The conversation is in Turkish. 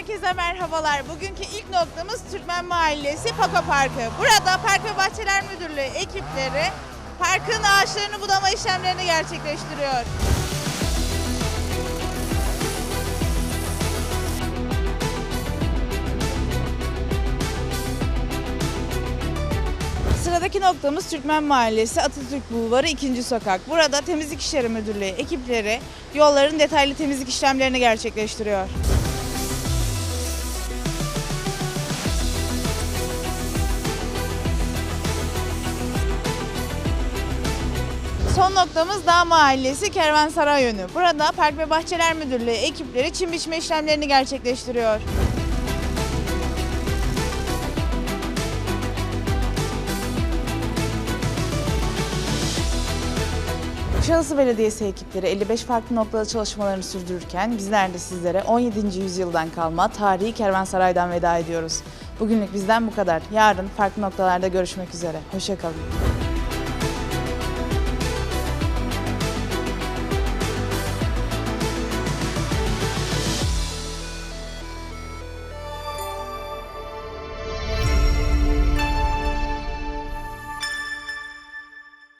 Herkese merhabalar. Bugünkü ilk noktamız Türkmen Mahallesi Paka Parkı. Burada Park ve Bahçeler Müdürlüğü ekipleri parkın ağaçlarını budama işlemlerini gerçekleştiriyor. Sıradaki noktamız Türkmen Mahallesi Atatürk Bulvarı 2. Sokak. Burada Temizlik İşleri Müdürlüğü ekipleri yolların detaylı temizlik işlemlerini gerçekleştiriyor. Son noktamız Dağ Mahallesi Kervansaray yönü. Burada Park ve Bahçeler Müdürlüğü ekipleri çim biçme işlemlerini gerçekleştiriyor. Kuşadası Belediyesi ekipleri 55 farklı noktada çalışmalarını sürdürürken bizler de sizlere 17. yüzyıldan kalma tarihi kervansaraydan veda ediyoruz. Bugünlük bizden bu kadar. Yarın farklı noktalarda görüşmek üzere. Hoşçakalın.